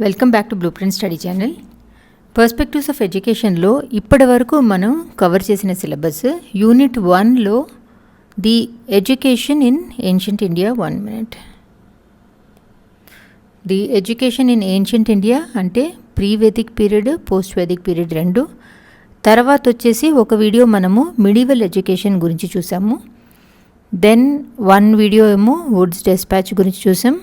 Welcome back to blueprint study channel perspectives of ఎడ్యుకేషన్లో ఇప్పటి వరకు మనం కవర్ చేసిన సిలబస్ యూనిట్ వన్లో the education in ancient India one minute the education in ancient India అంటే pre Vedic period post Vedic period రెండు. తర్వాత వచ్చేసి ఒక వీడియో మనము మిడివల్ ఎడ్యుకేషన్ గురించి చూసాము. దెన్ వన్ వీడియో ఏమో వుడ్స్ డెస్పాచ్ గురించి చూసాం.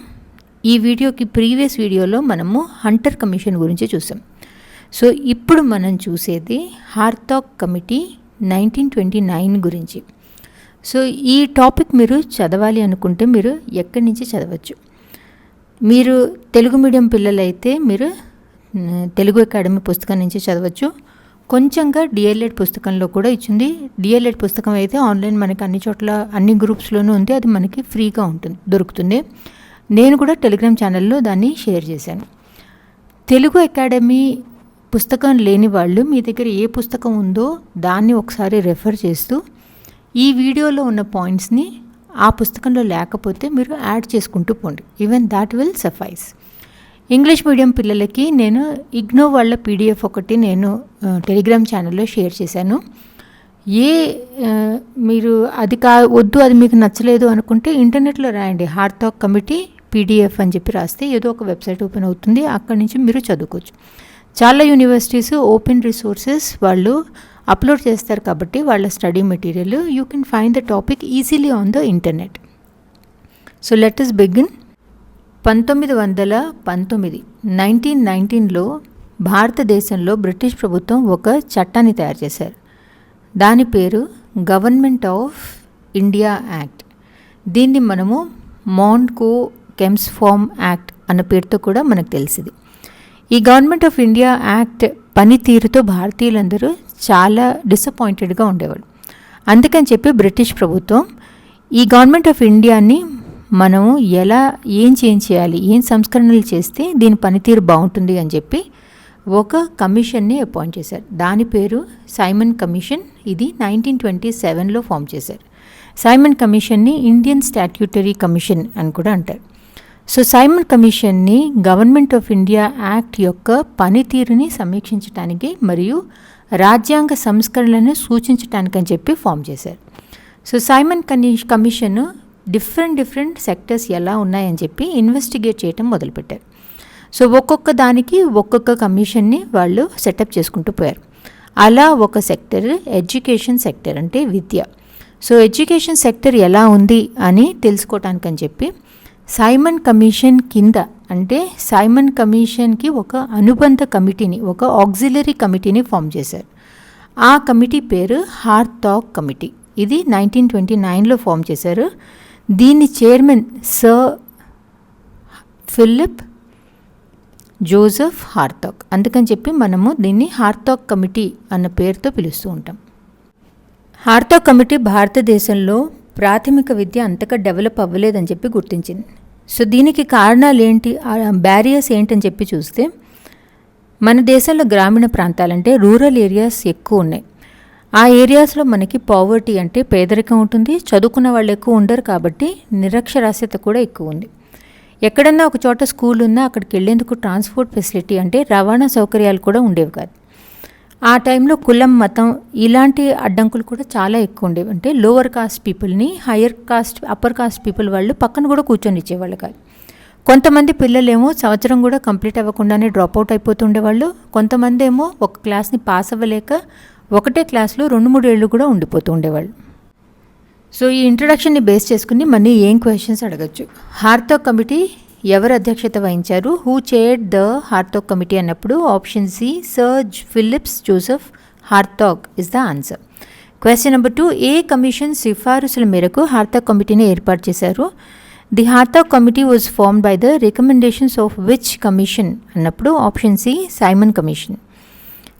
ఈ వీడియోకి ప్రీవియస్ వీడియోలో మనము హంటర్ కమిషన్ గురించి చూసాం. సో ఇప్పుడు మనం చూసేది Hartog committee nineteen twenty nine గురించి. సో ఈ టాపిక్ మీరు చదవాలి అనుకుంటే మీరు ఎక్కడి నుంచి చదవచ్చు? మీరు తెలుగు మీడియం పిల్లలైతే మీరు తెలుగు అకాడమీ పుస్తకం నుంచి చదవచ్చు. కొంచెంగా డిఎల్ఎడ్ పుస్తకంలో కూడా ఇచ్చింది. డిఎల్ఎడ్ పుస్తకం అయితే ఆన్లైన్ మనకి అన్ని చోట్ల అన్ని గ్రూప్స్లోనూ ఉంది. అది మనకి ఫ్రీగా ఉంటుంది దొరుకుతుంది. నేను కూడా టెలిగ్రామ్ ఛానల్లో దాన్ని షేర్ చేశాను. తెలుగు అకాడమీ పుస్తకం లేని వాళ్ళు మీ దగ్గర ఏ పుస్తకం ఉందో దాన్ని ఒకసారి రెఫర్ చేస్తూ ఈ వీడియోలో ఉన్న పాయింట్స్ని ఆ పుస్తకంలో లేకపోతే మీరు యాడ్ చేసుకుంటూ పోండి. Even that will suffice English medium పిల్లలకి నేను ఇగ్నో వాళ్ళ పీడిఎఫ్ ఒకటి నేను టెలిగ్రామ్ ఛానల్లో షేర్ చేశాను. ఏ మీరు అది కా వద్దు అది మీకు నచ్చలేదు అనుకుంటే ఇంటర్నెట్లో రాయండి. హార్తాక్ కమిటీ పీడిఎఫ్ అని చెప్పి రాస్తే ఏదో ఒక వెబ్సైట్ ఓపెన్ అవుతుంది అక్కడి నుంచి మీరు చదువుకోవచ్చు. చాలా యూనివర్సిటీస్ ఓపెన్ రిసోర్సెస్ వాళ్ళు అప్లోడ్ చేస్తారు కాబట్టి వాళ్ళ study material you can find the topic easily on the internet. So let us begin. పంతొమ్మిది వందల పంతొమ్మిది నైన్టీన్ నైన్టీన్లో భారతదేశంలో బ్రిటిష్ ప్రభుత్వం ఒక చట్టాన్ని తయారు చేశారు. దాని పేరు గవర్నమెంట్ ఆఫ్ ఇండియా యాక్ట్ దీన్ని మనము మాండ్కో కెమ్స్ ఫార్మ్ యాక్ట్ అన్న పేరుతో కూడా మనకు తెలిసింది. ఈ గవర్నమెంట్ ఆఫ్ ఇండియా యాక్ట్ పనితీరుతో భారతీయులందరూ చాలా డిసప్పాయింటెడ్గా ఉండేవాళ్ళు. అందుకని చెప్పి బ్రిటిష్ ప్రభుత్వం ఈ గవర్నమెంట్ ఆఫ్ ఇండియాని మనము ఎలా ఏం చేంజ్ చేయాలి ఏం సంస్కరణలు చేస్తే దీని పనితీరు బాగుంటుంది అని చెప్పి ఒక కమిషన్ని అపాయింట్ చేశారు. దాని పేరు సైమన్ కమిషన్ ఇది నైన్టీన్ ట్వంటీ సెవెన్లో ఫామ్ చేశారు. సైమన్ కమిషన్ని ఇండియన్ స్టాట్యూటరీ కమిషన్ అని కూడా అంటారు. సో సైమన్ కమిషన్ని గవర్నమెంట్ ఆఫ్ ఇండియా యాక్ట్ యొక్క పనితీరుని సమీక్షించడానికి మరియు రాజ్యాంగ సంస్కరణలను సూచించడానికని చెప్పి ఫామ్ చేశారు. సో సైమన్ కనీ కమిషన్ డిఫరెంట్ డిఫరెంట్ సెక్టర్స్ ఎలా ఉన్నాయని చెప్పి ఇన్వెస్టిగేట్ చేయటం మొదలుపెట్టారు. సో ఒక్కొక్క దానికి ఒక్కొక్క కమిషన్ని వాళ్ళు సెటప్ చేసుకుంటూ పోయారు. అలా ఒక సెక్టర్ ఎడ్యుకేషన్ సెక్టర్ అంటే విద్య. సో ఎడ్యుకేషన్ సెక్టర్ ఎలా ఉంది అని తెలుసుకోవటానికని చెప్పి సైమన్ కమిషన్ కింద అంటే సైమన్ కమిషన్కి ఒక అనుబంధ కమిటీని ఒక ఆక్సిలరీ కమిటీని ఫామ్ చేశారు. ఆ కమిటీ పేరు హార్తాక్ కమిటీ. ఇది నైన్టీన్ ట్వంటీ నైన్లో ఫామ్ చేశారు. దీని chairman sir Philip Joseph Hartog అందుకని చెప్పి మనము దీన్ని హార్తాక్ కమిటీ అన్న పేరుతో పిలుస్తూ ఉంటాం. హార్తాక్ కమిటీ భారతదేశంలో ప్రాథమిక విద్య అంతగా డెవలప్ అవ్వలేదని చెప్పి గుర్తించింది. సో దీనికి కారణాలు ఏంటి బ్యారియర్స్ ఏంటని చెప్పి చూస్తే మన దేశంలో గ్రామీణ ప్రాంతాలంటే రూరల్ ఏరియాస్ ఎక్కువ ఉన్నాయి. ఆ ఏరియాస్లో మనకి పావర్టీ అంటే పేదరికం ఉంటుంది చదువుకున్న వాళ్ళు ఎక్కువ ఉండరు కాబట్టి నిరక్షరాస్యత కూడా ఎక్కువ ఉంది. ఎక్కడన్నా ఒక చోట స్కూల్ ఉన్నా అక్కడికి వెళ్ళేందుకు ట్రాన్స్పోర్ట్ ఫెసిలిటీ అంటే రవాణా సౌకర్యాలు కూడా ఉండేవి కాదు. ఆ టైంలో కులం మతం ఇలాంటి అడ్డంకులు కూడా చాలా ఎక్కువ ఉండేవి అంటే లోవర్ కాస్ట్ పీపుల్ని higher caste upper caste people వాళ్ళు పక్కన కూడా కూర్చొని ఇచ్చేవాళ్ళు కాదు. కొంతమంది పిల్లలేమో సంవత్సరం కూడా కంప్లీట్ అవ్వకుండానే డ్రాప్ అవుట్ అయిపోతుండేవాళ్ళు. కొంతమంది ఏమో ఒక క్లాస్ని పాస్ అవ్వలేక ఒకటే క్లాస్లో రెండు మూడు ఏళ్ళు కూడా ఉండిపోతూ ఉండేవాళ్ళు. సో ఈ ఇంట్రడక్షన్ని బేస్ చేసుకుని మనీ ఏం క్వశ్చన్స్ అడగచ్చు. హార్తో కమిటీ ఎవరు అధ్యక్షత వహించారు? Who chaired the Hartog committee అన్నప్పుడు option C sir Philips Joseph Hartog is the answer question number two A commission సిఫారసుల మేరకు హార్తాగ్ కమిటీని ఏర్పాటు చేశారు? The Hartog committee was form by the recommendations of which commission అన్నప్పుడు option C Simon commission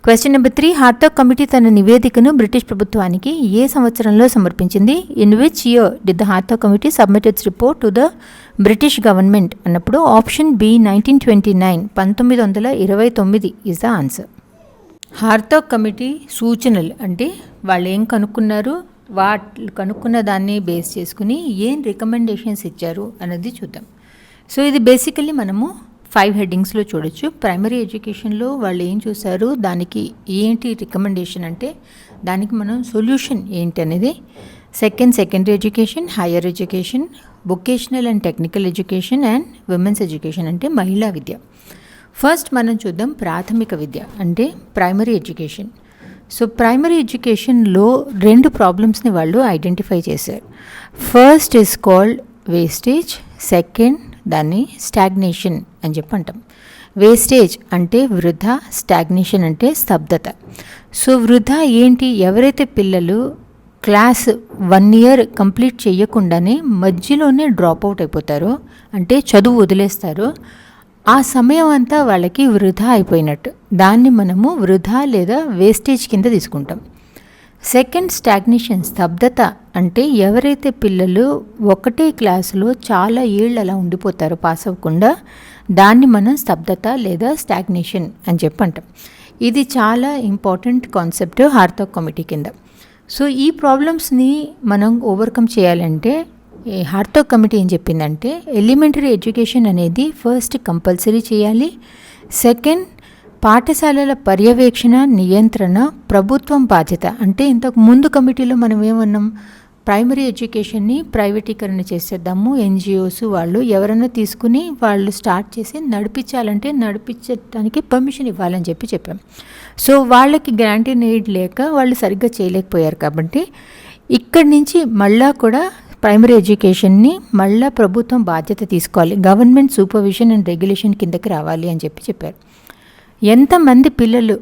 question number three Hartog committee తన నివేదికను British ప్రభుత్వానికి ఏ సంవత్సరంలో సమర్పించింది? In which year did the Hartog committee submitted report to the British government అన్నప్పుడు option B nineteen twenty nine పంతొమ్మిది వందల ఇరవై తొమ్మిది is the answer Hartog committee సూచనలు అంటే వాళ్ళు ఏం కనుక్కున్నారు వాళ్ళు కనుక్కున్న దాన్ని బేస్ చేసుకుని ఏం రికమెండేషన్స్ ఇచ్చారు అన్నది చూద్దాం. సో ఇది బేసికల్లీ మనము ఫైవ్ హెడ్డింగ్స్లో చూడొచ్చు. ప్రైమరీ ఎడ్యుకేషన్లో వాళ్ళు ఏం చూశారు దానికి ఏంటి రికమెండేషన్ అంటే దానికి మనం సొల్యూషన్ ఏంటి అనేది second secondary education higher education vocational and technical education and women's education అంటే మహిళా విద్య. ఫస్ట్ మనం చూద్దాం ప్రాథమిక విద్య అంటే ప్రైమరీ ఎడ్యుకేషన్ సో ప్రైమరీ ఎడ్యుకేషన్లో రెండు ప్రాబ్లమ్స్ని వాళ్ళు ఐడెంటిఫై చేశారు. First is called wastage second దాన్ని స్టాగ్నేషన్ అని చెప్పి అంటాం. వేస్టేజ్ అంటే వృధా స్టాగ్నేషన్ అంటే స్తబ్దత. సో వృధా ఏంటి? ఎవరైతే పిల్లలు క్లాస్ వన్ ఇయర్ కంప్లీట్ చేయకుండానే మధ్యలోనే డ్రాప్ అవుట్ అయిపోతారు. అంటే చదువు వదిలేస్తారు. ఆ సమయం అంతా వాళ్ళకి వృధా అయిపోయినట్టు. దాన్ని మనము వృధా లేదా వేస్టేజ్ కింద తీసుకుంటాం. సెకండ్ స్టాగ్నేషన్ స్తబ్దత అంటే ఎవరైతే పిల్లలు ఒకటే క్లాసులో చాలా ఏళ్ళు అలా ఉండిపోతారో పాస్ అవ్వకుండా దాన్ని మనం స్తబ్దత లేదా స్టాగ్నేషన్ అని చెప్పి అంటాం ఇది చాలా ఇంపార్టెంట్ కాన్సెప్ట్ హార్తక్ కమిటీ కింద. సో ఈ ప్రాబ్లమ్స్ని మనం ఓవర్కమ్ చేయాలంటే హార్తో కమిటీ ఏం చెప్పిందంటే ఎలిమెంటరీ ఎడ్యుకేషన్ అనేది ఫస్ట్ కంపల్సరీ చేయాలి. సెకండ్ పాఠశాలల పర్యవేక్షణ నియంత్రణ ప్రభుత్వం బాధ్యత. అంటే ఇంతకు ముందు కమిటీలో మనం ఏమన్నాం? ప్రైమరీ ఎడ్యుకేషన్ని ప్రైవేటీకరణ చేసేద్దాము. ఎన్జిఓస్ వాళ్ళు ఎవరైనా తీసుకుని వాళ్ళు స్టార్ట్ చేసి నడిపించాలంటే నడిపించడానికి పర్మిషన్ ఇవ్వాలని చెప్పి చెప్పాం. సో వాళ్ళకి గ్రాంటీ నీడ్ లేక వాళ్ళు సరిగ్గా చేయలేకపోయారు కాబట్టి ఇక్కడి నుంచి మళ్ళా కూడా ప్రైమరీ ఎడ్యుకేషన్ని మళ్ళా ప్రభుత్వం బాధ్యత తీసుకోవాలి. గవర్నమెంట్ సూపర్విజన్ అండ్ రెగ్యులేషన్ కిందకి రావాలి అని చెప్పి చెప్పారు. ఎంతమంది పిల్లలు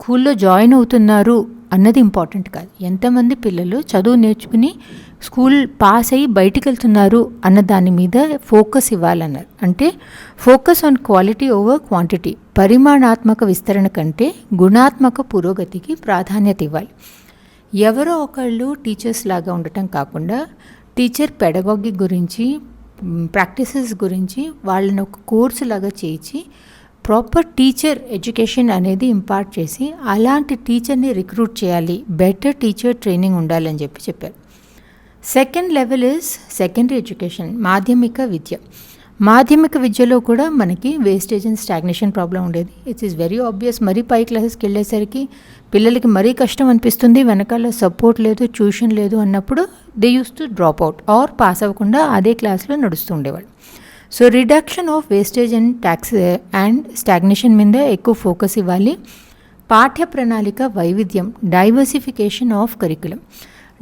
స్కూల్లో జాయిన్ అవుతున్నారు అన్నది ఇంపార్టెంట్ కాదు. ఎంతమంది పిల్లలు చదువు నేర్చుకుని స్కూల్ పాస్ అయ్యి బయటికి వెళ్తున్నారు అన్న దాని మీద ఫోకస్ ఇవ్వాలన్నారు. అంటే focus on quality over quantity. పరిమాణాత్మక విస్తరణ కంటే గుణాత్మక పురోగతికి ప్రాధాన్యత ఇవ్వాలి. ఎవరో ఒకళ్ళు టీచర్స్ లాగా ఉండటం కాకుండా టీచర్ పెడగాగి గురించి ప్రాక్టీసెస్ గురించి వాళ్ళని ఒక కోర్సు లాగా చేయించి ప్రాపర్ టీచర్ ఎడ్యుకేషన్ అనేది ఇంపార్ట్ చేసి అలాంటి టీచర్ని రిక్రూట్ చేయాలి. బెటర్ టీచర్ ట్రైనింగ్ ఉండాలని చెప్పి చెప్పారు. Second level is secondary education మాధ్యమిక విద్య. మాధ్యమిక విద్యలో కూడా మనకి వేస్టేజ్ అండ్ స్టాగ్నేషన్ ప్రాబ్లం ఉండేది. ఇట్స్ ఈస్ వెరీ ఆబ్వియస్ మరీ పై క్లాసెస్కి వెళ్ళేసరికి పిల్లలకి మరీ కష్టం అనిపిస్తుంది. వెనకాల సపోర్ట్ లేదు ట్యూషన్ లేదు అన్నప్పుడు they use to drop out or pass అవ్వకుండా అదే క్లాస్లో నడుస్తూ ఉండేవాళ్ళు. So reduction of wastage and tax and stagnation మీద ఎక్కువ ఫోకస్ ఇవ్వాలి. పాఠ్య ప్రణాళిక వైవిధ్యం diversification of curriculum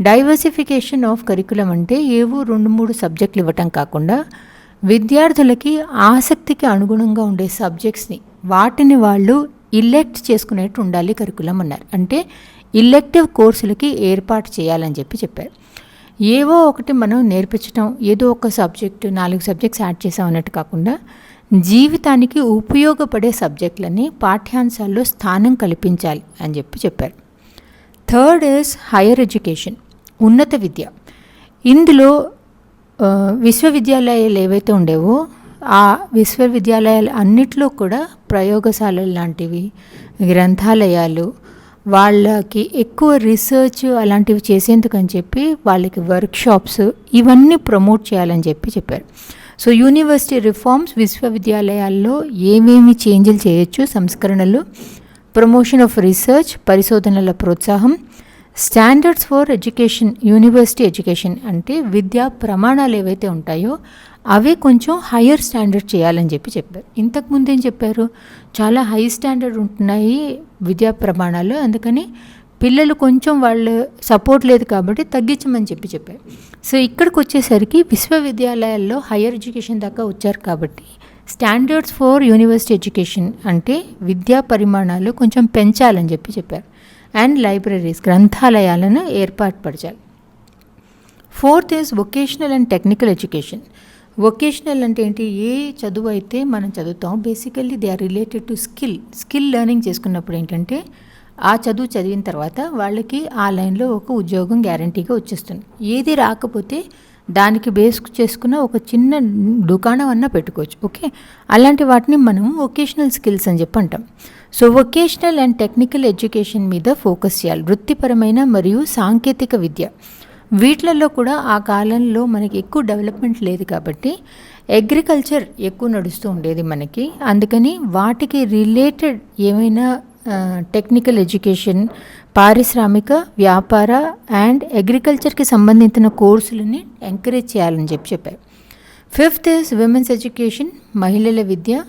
diversification of curriculum అంటే ఏవో రెండు మూడు సబ్జెక్టులు ఇవ్వటం కాకుండా విద్యార్థులకి ఆసక్తికి అనుగుణంగా ఉండే సబ్జెక్ట్స్ని వాటిని వాళ్ళు ఇలెక్ట్ చేసుకునేట్టు ఉండాలి కరికులం అన్నారు. అంటే ఇలెక్టివ్ కోర్సులకి ఏర్పాటు చేయాలని చెప్పి చెప్పారు. ఏవో ఒకటి మనం నేర్పించడం ఏదో ఒక సబ్జెక్టు నాలుగు సబ్జెక్ట్స్ యాడ్ చేసాం అన్నట్టు కాకుండా జీవితానికి ఉపయోగపడే సబ్జెక్టులని పాఠ్యాంశాల్లో స్థానం కల్పించాలి అని చెప్పి చెప్పారు. థర్డ్ ఇస్ హైయర్ ఎడ్యుకేషన్ ఉన్నత విద్య. ఇందులో విశ్వవిద్యాలయాలు ఏవైతే ఉండేవో ఆ విశ్వవిద్యాలయాలు అన్నిట్లో కూడా ప్రయోగశాలలు లాంటివి గ్రంథాలయాలు వాళ్ళకి ఎక్కువ రీసెర్చ్ అలాంటివి చేసేందుకు అని చెప్పి వాళ్ళకి వర్క్షాప్స్ ఇవన్నీ ప్రమోట్ చేయాలని చెప్పి చెప్పారు. సో యూనివర్సిటీ రిఫార్మ్స్ విశ్వవిద్యాలయాల్లో ఏమేమి చేంజ్లు చేయొచ్చు? సంస్కరణలు ప్రమోషన్ ఆఫ్ రీసెర్చ్ పరిశోధనల ప్రోత్సాహం standards for education university education అంటే విద్యా ప్రమాణాలు ఏవైతే ఉంటాయో అవే కొంచెం హయ్యర్ స్టాండర్డ్ చేయాలని చెప్పి చెప్పారు. ఇంతకుముందు ఏం చెప్పారు? చాలా హై స్టాండర్డ్ ఉంటున్నాయి విద్యా ప్రమాణాలు. అందుకని పిల్లలు కొంచెం వాళ్ళు సపోర్ట్ లేదు కాబట్టి తగ్గించమని చెప్పి చెప్పారు. సో ఇక్కడికి వచ్చేసరికి విశ్వవిద్యాలయాల్లో హయ్యర్ ఎడ్యుకేషన్ దాకా వచ్చారు కాబట్టి స్టాండర్డ్స్ ఫర్ యూనివర్సిటీ ఎడ్యుకేషన్ అంటే విద్యా పరిమాణాలు కొంచెం పెంచాలని చెప్పి చెప్పారు. అండ్ లైబ్రరీస్ గ్రంథాలయాలను ఏర్పాటు పరచాలి fourth is vocational and technical education. Vocational అంటే ఏంటి? ఏ చదువు అయితే మనం చదువుతాం basically they are related to skill skill learning చేసుకున్నప్పుడు ఏంటంటే ఆ చదువు చదివిన తర్వాత వాళ్ళకి ఆ లైన్లో ఒక ఉద్యోగం గ్యారంటీగా వచ్చేస్తుంది. ఏది రాకపోతే దానికి బేస్ చేసుకున్న ఒక చిన్న దుకాణం అన్న పెట్టుకోవచ్చు ఓకే అలాంటి వాటిని మనం వొకేషనల్ స్కిల్స్ అని చెప్పి అంటాం. So vocational and technical education మీద ఫోకస్ చేయాలి. వృత్తిపరమైన మరియు సాంకేతిక విద్య. వీటిలలో కూడా ఆ కాలంలో మనకి ఎక్కువ డెవలప్మెంట్ లేదు కాబట్టి అగ్రికల్చర్ ఎక్కువ నడుస్తూ ఉండేది మనకి. అందుకని వాటికి రిలేటెడ్ ఏమైనా టెక్నికల్ ఎడ్యుకేషన్ పారిశ్రామిక వ్యాపార అండ్ అగ్రికల్చర్కి సంబంధించిన కోర్సులని ఎంకరేజ్ చేయాలని చెప్పి చెప్పారు. ఫిఫ్త్ ఇస్ విమెన్స్ ఎడ్యుకేషన్ మహిళల విద్య.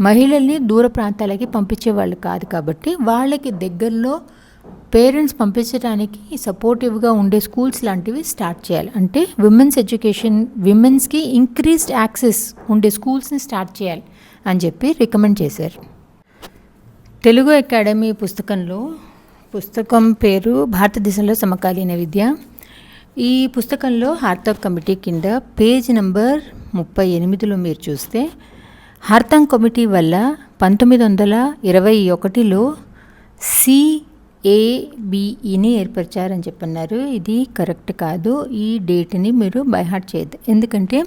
మహిళల్ని దూర ప్రాంతాలకి పంపించే వాళ్ళు కాదు కాబట్టి వాళ్ళకి దగ్గరలో పేరెంట్స్ పంపించడానికి సపోర్టివ్గా ఉండే స్కూల్స్ లాంటివి స్టార్ట్ చేయాలి. అంటే విమెన్స్ ఎడ్యుకేషన్ విమెన్స్కి ఇంక్రీస్డ్ యాక్సెస్ ఉండే స్కూల్స్ని స్టార్ట్ చేయాలి అని చెప్పి రికమెండ్ చేశారు. తెలుగు అకాడమీ పుస్తకంలో పుస్తకం పేరు భారతదేశంలో సమకాలీన విద్య. ఈ పుస్తకంలో హార్తక్ కమిటీ కింద పేజ్ నెంబర్ ముప్పై ఎనిమిదిలో మీరు చూస్తే హార్తంగ్ కమిటీ వల్ల పంతొమ్మిది వందల ఇరవై ఒకటిలో ఏబిఈని e ఏర్పరిచారని చెప్పన్నారు. ఇది కరెక్ట్ కాదు. ఈ డేట్ని మీరు బైహార్ట్ చేయద్దు. ఎందుకంటే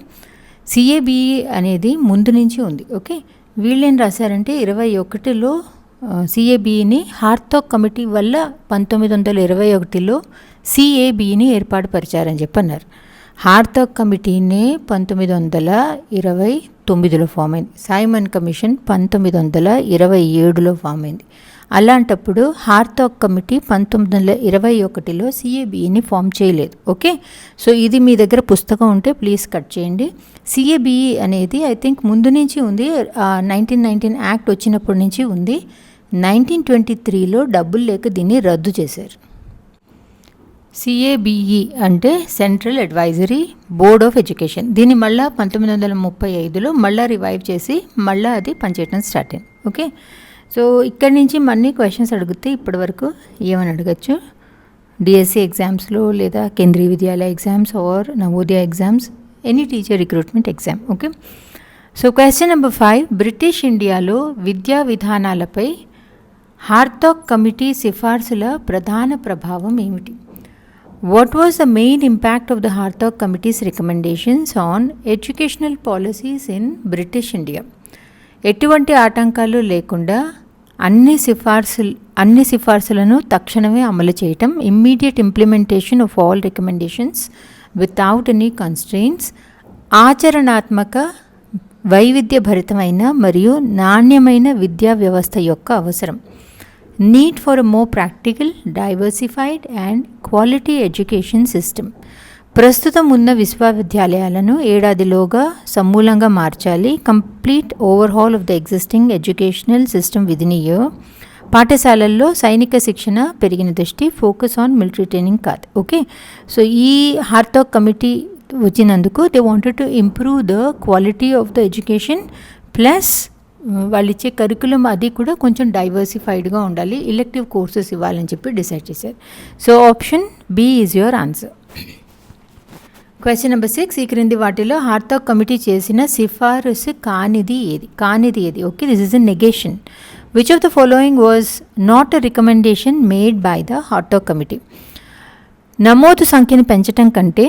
సిఏబిఈ e అనేది ముందు నుంచి ఉంది. ఓకే వీళ్ళేం రాశారంటే ఇరవై ఒకటిలో సిఏబిఈని హార్తాగ్ కమిటీ వల్ల పంతొమ్మిది వందల ఇరవై ఒకటిలో సిఏబిఈని ఏర్పాటు పరిచారని చెప్పన్నారు. హార్తాగ్ కమిటీనే పంతొమ్మిది వందల ఇరవై తొమ్మిదిలో ఫామ్ అయింది. సైమన్ కమిషన్ పంతొమ్మిది వందల ఇరవై ఏడులో ఫామ్ అయింది. అలాంటప్పుడు హార్తాక్ కమిటీ పంతొమ్మిది వందల ఇరవై ఒకటిలో సిఏబిఈని ఫామ్ చేయలేదు. ఓకే? సో ఇది మీ దగ్గర పుస్తకం ఉంటే ప్లీజ్ కట్ చేయండి. సిఏబిఈ అనేది ఐ థింక్ ముందు నుంచి ఉంది. నైన్టీన్ నైన్టీన్ యాక్ట్ వచ్చినప్పటి నుంచి ఉంది. నైన్టీన్ ట్వంటీ త్రీలో డబ్బులు లేక దీన్ని రద్దు చేశారు. సిఏబిఈ అంటే central advisory board of education దీన్ని మళ్ళీ పంతొమ్మిది వందల ముప్పై ఐదులో మళ్ళీ రివైవ్ చేసి మళ్ళీ అది పనిచేయడం స్టార్ట్ అయింది. ఓకే? సో ఇక్కడి నుంచి మళ్ళీ క్వశ్చన్స్ అడిగితే ఇప్పటి వరకు ఏమని అడగచ్చు? డిఎస్సి ఎగ్జామ్స్లో లేదా Kendriya Vidyalaya exams or Navodaya exams any teacher recruitment exam okay so question number five British ఇండియాలో విద్యా విధానాలపై హార్తాక్ కమిటీ సిఫార్సుల ప్రధాన ప్రభావం ఏమిటి? What was the main impact of the Hartog committee's recommendations on educational policies in British India ఎటువంటి ఆటంకాలు లేకుండా అన్ని సిఫార్సులు అన్ని సిఫార్సులను తక్షణమే అమలు చేయటం immediate implementation of all recommendations without any constraints ఆచరణాత్మక వైవిధ్యభరితమైన మరియు నాణ్యమైన విద్యా వ్యవస్థ యొక్క అవసరం. Need for more practical diversified and quality education system ప్రస్తుతం ఉన్న విశ్వవిద్యాలయాలను ఏడాదిలోగా సమూలంగా మార్చాలి. Complete overhaul of the existing educational system విధినియో year. పాఠశాలల్లో సైనిక శిక్షణ పెరిగిన దృష్టి ఫోకస్ ఆన్ మిలిటరీ ట్రైనింగ్ కాదు. ఓకే? సో ఈ హార్తాక్ కమిటీ వచ్చినందుకు they wanted to improve the quality of the education plus వాళ్ళు ఇచ్చే కరికులం అది కూడా కొంచెం డైవర్సిఫైడ్గా ఉండాలి. ఎలెక్టివ్ కోర్సెస్ ఇవ్వాలని చెప్పి డిసైడ్ చేశారు. So option B is your answer. Question number six ఈ క్రింది వాటిలో హార్తాక్ కమిటీ చేసిన సిఫారసు కానిది ఏది? కానిది ఏది? Okay this is a negation which of the following was not a recommendation made by the Hartog committee? నమోదు సంఖ్యను పెంచడం కంటే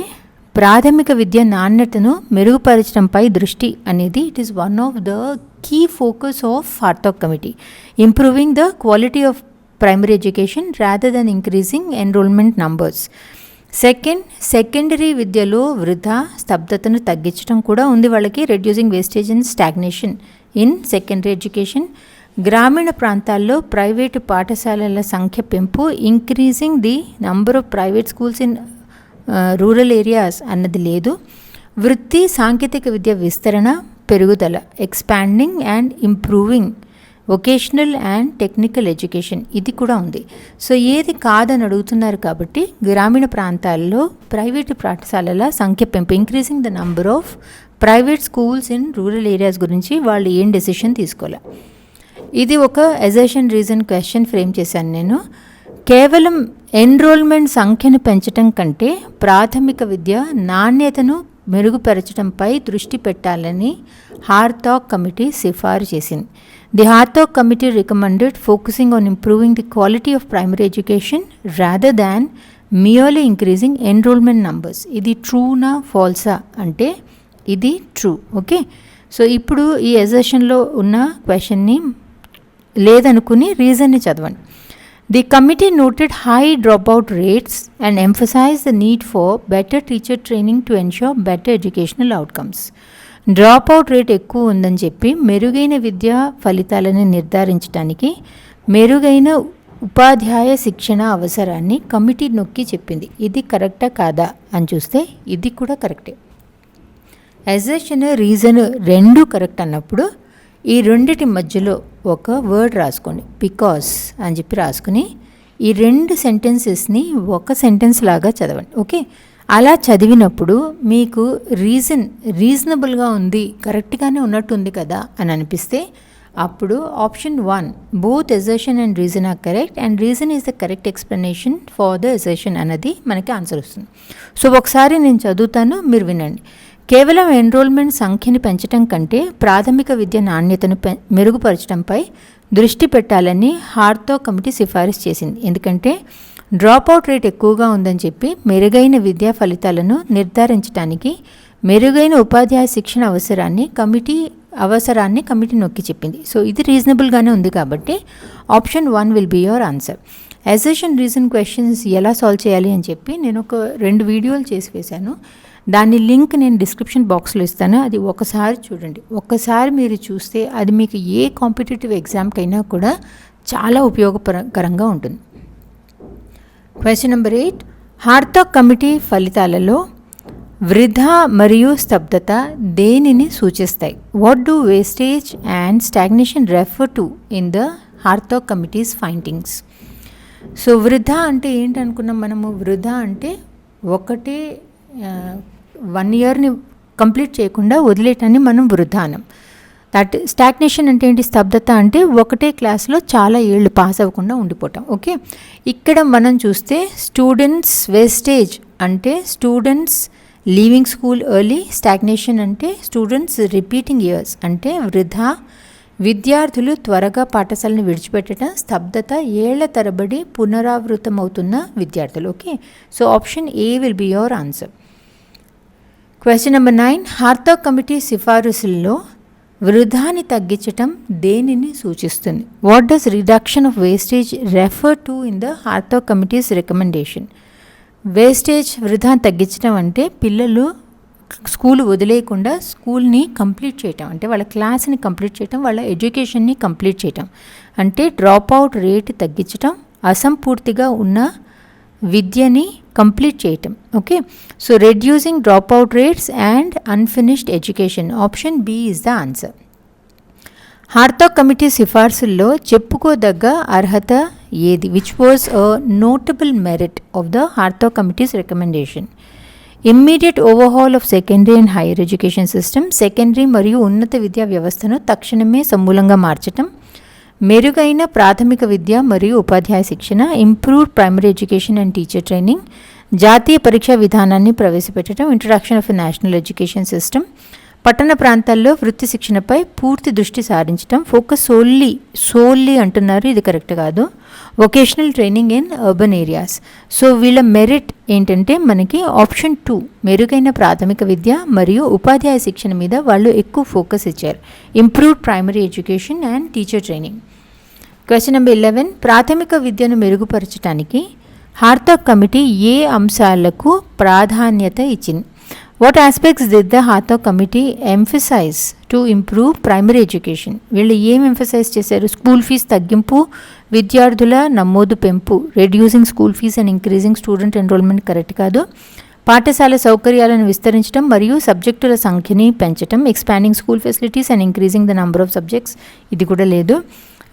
ప్రాథమిక విద్య నాణ్యతను మెరుగుపరచడంపై దృష్టి అనేది it is one of the key focus of Hartog committee. Improving the quality of primary education rather than increasing enrolment numbers second secondary విద్యలో వృధా స్తబ్దతను తగ్గించడం కూడా ఉంది వాళ్ళకి. Reducing wastage and stagnation in secondary education. గ్రామీణ ప్రాంతాల్లో ప్రైవేటు పాఠశాలల సంఖ్య పెంపు increasing the number of private schools in rural areas అన్నది లేదు. వృత్తి సాంకేతిక విద్య విస్తరణ పెరుగుదల expanding and improving vocational and technical education ఇది కూడా ఉంది. సో ఏది కాదని అడుగుతున్నారు కాబట్టి గ్రామీణ ప్రాంతాల్లో ప్రైవేటు పాఠశాలల సంఖ్య పెంపు increasing the number of private schools in rural areas గురించి వాళ్ళు ఏం డెసిషన్ తీసుకోవాలి ఇది ఒక ఎజేషన్ రీజన్ క్వశ్చన్ ఫ్రేమ్ చేశాను నేను. కేవలం ఎన్రోల్మెంట్ సంఖ్యను పెంచడం కంటే ప్రాథమిక విద్య నాణ్యతను మెరుగుపరచడంపై దృష్టి పెట్టాలని హార్తాక్ కమిటీ సిఫారు చేసింది. The Hartog committee recommended focusing on improving the quality of primary education rather than merely increasing enrolment numbers ఇది ట్రూనా ఫాల్సా అంటే ఇది ట్రూ ఓకే సో ఇప్పుడు ఈ ఎజెషన్లో ఉన్న క్వశ్చన్ని లేదనుకుని రీజన్ని చదవండి. The committee noted high dropout rates and emphasised the need for better teacher training to ensure better educational outcomes drop out rate ఎక్కువ ఉందని చెప్పి మెరుగైన విద్యా ఫలితాలను నిర్ధారించడానికి మెరుగైన ఉపాధ్యాయ శిక్షణ అవసరాన్ని కమిటీ నొక్కి చెప్పింది. ఇది కరెక్టా కాదా అని చూస్తే ఇది కూడా కరెక్టే. అజెషన్ రీజన్ రెండు కరెక్ట్ అన్నప్పుడు ఈ రెండిటి మధ్యలో ఒక వర్డ్ రాసుకోండి. బికాస్ అని చెప్పి రాసుకుని ఈ రెండు సెంటెన్సెస్ని ఒక సెంటెన్స్ లాగా చదవండి. ఓకే? అలా చదివినప్పుడు మీకు రీజన్ రీజనబుల్గా ఉంది కరెక్ట్గానే ఉన్నట్టుంది కదా అని అనిపిస్తే అప్పుడు option one both assertion and reason are correct and reason is the correct explanation for the assertion అన్నది మనకి ఆన్సర్ వస్తుంది. సో ఒకసారి నేను చదువుతాను మీరు వినండి. కేవలం ఎన్రోల్మెంట్ సంఖ్యని పెంచడం కంటే ప్రాథమిక విద్య నాణ్యతను పె మెరుగుపరచడంపై దృష్టి పెట్టాలని హార్తో కమిటీ సిఫారసు చేసింది. ఎందుకంటే డ్రాప్ అవుట్ రేట్ ఎక్కువగా ఉందని చెప్పి మెరుగైన విద్యా ఫలితాలను నిర్ధారించడానికి మెరుగైన ఉపాధ్యాయ శిక్షణ అవసరాన్ని కమిటీ అవసరాన్ని కమిటీ నొక్కి చెప్పింది. సో ఇది రీజనబుల్గానే ఉంది కాబట్టి option one will be your answer assertion reason questions ఎలా సాల్వ్ చేయాలి అని చెప్పి నేను ఒక రెండు వీడియోలు చేసి వేశాను. దాని లింక్ నేను డిస్క్రిప్షన్ బాక్స్లో ఇస్తాను. అది ఒకసారి చూడండి. ఒక్కసారి మీరు చూస్తే అది మీకు ఏ కాంపిటేటివ్ ఎగ్జామ్కైనా కూడా చాలా ఉపయోగకరంగా ఉంటుంది. Question number eight Hartog committee ఫలితాలలో వృధా మరియు స్తబ్దత దేనిని సూచిస్తాయి? What do wastage and stagnation refer to in the Hartog committee's findings so వృధా అంటే ఏంటనుకున్నాం మనము? వృధా అంటే ఒకటే వన్ ఇయర్ని కంప్లీట్ చేయకుండా వదిలేటాన్ని మనం వృధానం. దట్ స్టాగ్నేషన్ అంటే ఏంటి? స్తబ్దత అంటే ఒకటే క్లాస్లో చాలా ఏళ్ళు పాస్ అవ్వకుండా ఉండిపోవటం. ఓకే? ఇక్కడ మనం చూస్తే స్టూడెంట్స్ వేస్టేజ్ అంటే students leaving school early stagnation అంటే స్టూడెంట్స్ రిపీటింగ్ ఇయర్స్ అంటే వృధా విద్యార్థులు త్వరగా పాఠశాలను విడిచిపెట్టడం స్తబ్దత ఏళ్ళ తరబడి పునరావృతమవుతున్న విద్యార్థులు. Okay? So option A will be your answer question number nine Hartog committee సిఫారసుల్లో వృధాని తగ్గించటం దేనిని సూచిస్తుంది? What does reduction of wastage refer to in the Hartog committee's recommendation wastage వృధాని తగ్గించడం అంటే పిల్లలు స్కూల్ వదిలేయకుండా స్కూల్ని కంప్లీట్ చేయటం అంటే వాళ్ళ క్లాస్ని కంప్లీట్ చేయటం వాళ్ళ ఎడ్యుకేషన్ని కంప్లీట్ చేయటం. అంటే డ్రాప్ అవుట్ రేట్ తగ్గించటం అసంపూర్తిగా ఉన్న విద్యని కంప్లీట్ చేయటం okay so reducing drop out rates and unfinished education option B is the answer Hartog committee సిఫార్సుల్లో చెప్పుకోదగ్గ అర్హత ఏది which was a notable merit of the Hartog committee's recommendation immediate overhaul of secondary and higher education system secondary మరియు ఉన్నత విద్యా వ్యవస్థను తక్షణమే సమూలంగా మార్చటం మెరుగైన ప్రాథమిక విద్య మరియు ఉపాధ్యాయ శిక్షణ improved primary education and teacher training జాతీయ పరీక్షా విధానాన్ని ప్రవేశపెట్టడం introduction of national education system పట్టణ ప్రాంతాల్లో వృత్తి శిక్షణపై పూర్తి దృష్టి సారించడం ఫోకస్ సోల్లీ సోల్లీ అంటున్నారు ఇది కరెక్ట్ కాదు. Vocational training in urban areas so వీళ్ళ మెరిట్ ఏంటంటే మనకి ఆప్షన్ టూ మెరుగైన ప్రాథమిక విద్య మరియు ఉపాధ్యాయ శిక్షణ మీద వాళ్ళు ఎక్కువ ఫోకస్ ఇచ్చారు. Improved primary education and teacher training question number eleven ప్రాథమిక విద్యను మెరుగుపరచడానికి హార్తక్ కమిటీ ఏ అంశాలకు ప్రాధాన్యత ఇచ్చింది? What aspects did the Hartog committee emphasize to improve primary education వీళ్ళు ఏం ఎంఫసైజ్ చేశారు? స్కూల్ ఫీజు తగ్గింపు విద్యార్థుల నమోదు పెంపు reducing school fees and increasing student enrollment correct కాదు. పాఠశాల సౌకర్యాలను విస్తరించడం మరియు సబ్జెక్టుల సంఖ్యని పెంచడం expanding school facilities and increasing the number of subjects ఇది కూడా లేదు.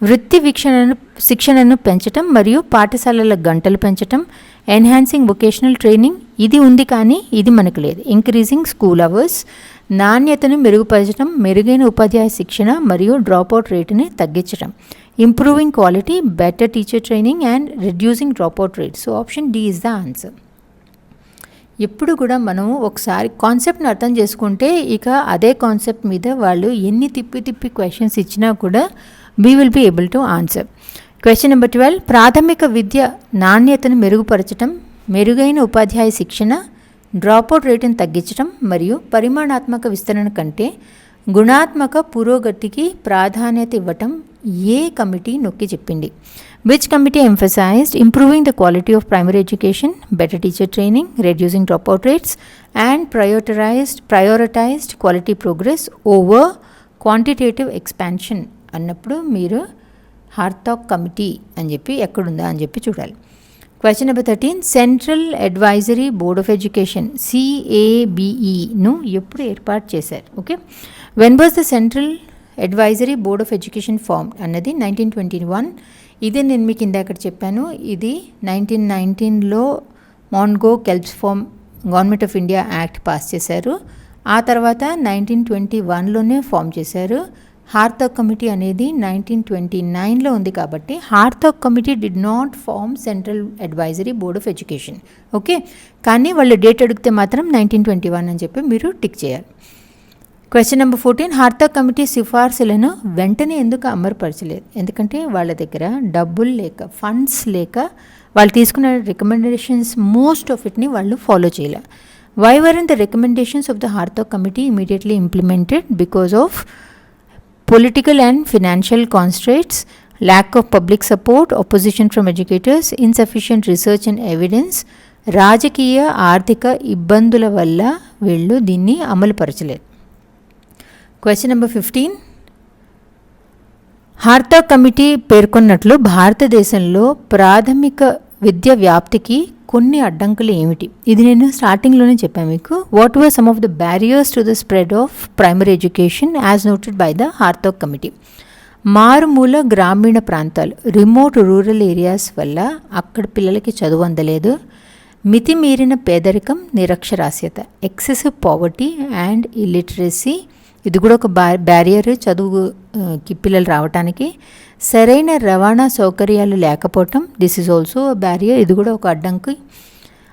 వృత్తి వీక్షణను శిక్షణను పెంచటం మరియు పాఠశాలల గంటలు పెంచటం ఎన్హాన్సింగ్ వొకేషనల్ ట్రైనింగ్ ఇది ఉంది కానీ ఇది మనకు లేదు. ఇంక్రీజింగ్ స్కూల్ అవర్స్ నాణ్యతను మెరుగుపరచడం మెరుగైన ఉపాధ్యాయ శిక్షణ మరియు డ్రాప్అవుట్ రేటుని తగ్గించడం improving quality better teacher training and reducing dropout rate so option D is the answer ఎప్పుడు కూడా మనం ఒకసారి కాన్సెప్ట్ని అర్థం చేసుకుంటే ఇక అదే కాన్సెప్ట్ మీద వాళ్ళు ఎన్ని తిప్పి తిప్పి క్వశ్చన్స్ ఇచ్చినా కూడా we will be able to answer question number twelve ప్రాథమిక విద్య నాణ్యతను మెరుగుపరచడం మెరుగైన ఉపాధ్యాయ శిక్షణ డ్రాప్అవుట్ రేటును తగ్గించడం మరియు పరిమాణాత్మక విస్తరణ కంటే గుణాత్మక పురోగతికి ప్రాధాన్యత ఇవ్వటం ఏ కమిటీ నొక్కి చెప్పింది? Which committee emphasized improving the quality of primary education better teacher training reducing drop out rates and prioritized prioritized quality progress over quantitative expansion అన్నప్పుడు మీరు హార్తాక్ కమిటీ అని చెప్పి ఎక్కడుందా అని చెప్పి చూడాలి. Question number thirteen central advisory board of education సిఏబిఈను ఎప్పుడు ఏర్పాటు చేశారు? Okay when was the central advisory board of education form అన్నది నైన్టీన్ ట్వంటీ వన్ ఇదే నేను మీకు ఇందాక చెప్పాను. ఇది నైన్టీన్ నైన్టీన్లో మాన్గో కెల్ప్స్ form government of India act pass చేశారు. ఆ తర్వాత నైన్టీన్ ట్వంటీ వన్లోనే ఫామ్ చేశారు. హార్తో కమిటీ అనేది నైన్టీన్ ట్వంటీ నైన్లో ఉంది కాబట్టి Hartog committee did not form central advisory board of education. Okay? కానీ వాళ్ళు డేట్ అడిగితే మాత్రం నైన్టీన్ ట్వంటీ వన్ అని చెప్పి మీరు టిక్ చేయాలి. Question number fourteen Hartog committee సిఫార్సులను వెంటనే ఎందుకు అమరపరచలేదు? ఎందుకంటే వాళ్ళ దగ్గర డబ్బులు లేక ఫండ్స్ లేక వాళ్ళు తీసుకున్న రికమెండేషన్స్ మోస్ట్ ఆఫ్ ఇట్ని వాళ్ళు ఫాలో చేయలే. Why were in the recommendations of the Hartog committee immediately implemented because of political and financial constraints lack of public support opposition from educators insufficient research and evidence రాజకీయ ఆర్థిక ఇబ్బందుల వల్ల వీళ్ళు దీన్ని అమలుపరచలేదు. Question number fifteen Hartog committee పేర్కొన్నట్లు భారతదేశంలో ప్రాథమిక విద్య వ్యాప్తికి కొన్ని అడ్డంకులు ఏమిటి? ఇది నేను స్టార్టింగ్లోనే చెప్పాను మీకు. What were some of the barriers to the spread of primary education as noted by the Hartog committee మారుమూల గ్రామీణ ప్రాంతాలు రిమోట్ రూరల్ ఏరియాస్ వల్ల అక్కడ పిల్లలకి చదువు అందలేదు. మితిమీరిన పేదరికం నిరక్షరాస్యత ఎక్సెసివ్ పావర్టీ అండ్ ఇల్లిటరసీ ఇది కూడా ఒక బ్యారియర్ చదువుకి పిల్లలు రావడానికి సరైన రవాణా సౌకర్యాలు లేకపోవటం దిస్ ఈజ్ ఆల్సో బ్యారియర్ ఇది కూడా ఒక అడ్డంకి.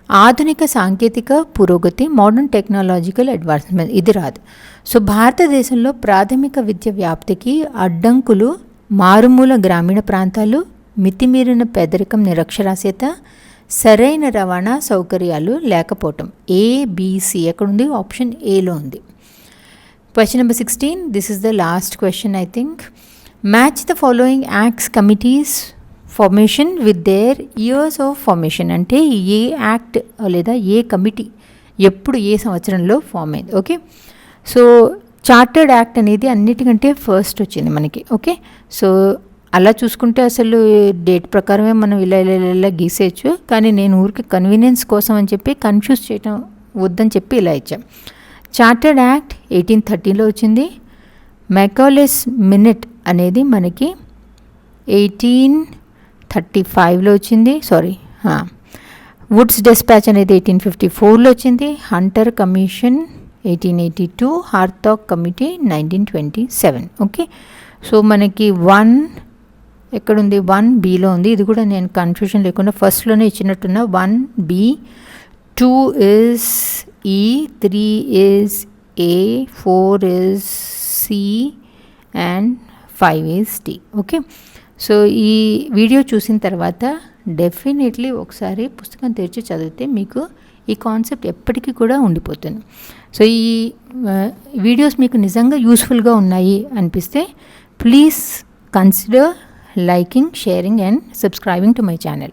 ఆధునిక సాంకేతిక పురోగతి మోడర్న్ టెక్నాలజికల్ అడ్వాన్స్మెంట్ ఇది రాదు. సో భారతదేశంలో ప్రాథమిక విద్య వ్యాప్తికి అడ్డంకులు మారుమూల గ్రామీణ ప్రాంతాలు మితిమీరిన పేదరికం నిరక్షరాస్యత సరైన రవాణా సౌకర్యాలు లేకపోవటం. ఏబీసీ ఎక్కడుంది? ఆప్షన్ ఏలో ఉంది. Question number sixteen this is the last question I think match the following acts committees formation with their years of formation అంటే ఏ యాక్ట్ లేదా ఏ కమిటీ ఎప్పుడు ఏ సంవత్సరంలో ఫామ్ అయింది ఓకే సో చార్టర్డ్ యాక్ట్ అనేది అన్నిటికంటే ఫస్ట్ వచ్చింది మనకి ఓకే సో అలా చూసుకుంటే అసలు డేట్ ప్రకారమే మనం ఇలా ఇలా ఇలా గీసేయచ్చు. కానీ నేను ఊరికి కన్వీనియన్స్ కోసం అని చెప్పి కన్ఫ్యూజ్ చేయటం వద్దని చెప్పి ఇలా ఇచ్చాం. చార్టర్డ్ యాక్ట్ ఎయిటీన్ థర్టీలో వచ్చింది. మెకాలెస్ మినిట్ అనేది మనకి ఎయిటీన్ థర్టీ ఫైవ్లో వచ్చింది. సారీ వుడ్స్ డిస్పాచ్ అనేది ఎయిటీన్ ఫిఫ్టీ ఫోర్లో వచ్చింది. Hunter commission eighteen eighty two Hartog committee nineteen twenty seven okay so మనకి వన్ ఎక్కడుంది? వన్ బీలో ఉంది. ఇది కూడా నేను కన్ఫ్యూజన్ లేకుండా ఫస్ట్లోనే ఇచ్చినట్టున్న. One B two is E three is A four is C and five is D okay so ఈ వీడియో చూసిన తర్వాత డెఫినెట్లీ ఒకసారి పుస్తకం తెరిచి చదివితే మీకు ఈ కాన్సెప్ట్ ఎప్పటికీ కూడా ఉండిపోతుంది. సో ఈ వీడియోస్ మీకు నిజంగా యూస్ఫుల్గా ఉన్నాయి అనిపిస్తే please consider liking sharing and subscribing to my channel